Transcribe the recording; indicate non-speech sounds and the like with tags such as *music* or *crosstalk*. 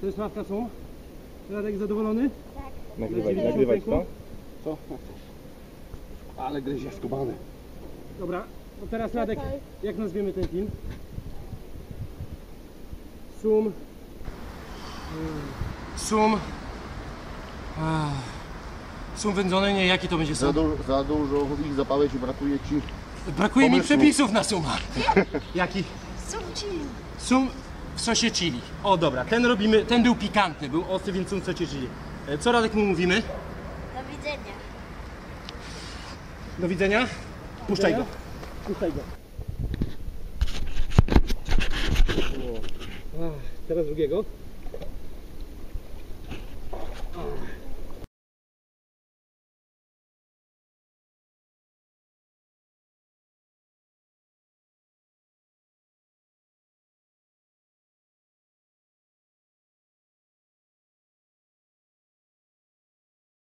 To jest ławka są. Radek zadowolony? Nagrywaj, Lecimy nagrywać ręką. to. Co? Ale gryzie skubany. Dobra, to teraz Radek, jak nazwiemy ten film? Sum. Sum. Ah. Sum wędzony, nie, jaki to będzie Za, sum? du- za dużo ich zapałeś i brakuje ci. Brakuje mi pomysłu. przepisów na suma. *laughs* Jaki? Sum. Sum w sosie chili. O dobra, ten robimy, ten był pikantny, był ostry, więc sum w sosie chili. E, Co Radek mu mówimy? Do widzenia. Do widzenia. Puszczaj go. Puszczaj go. Teraz drugiego.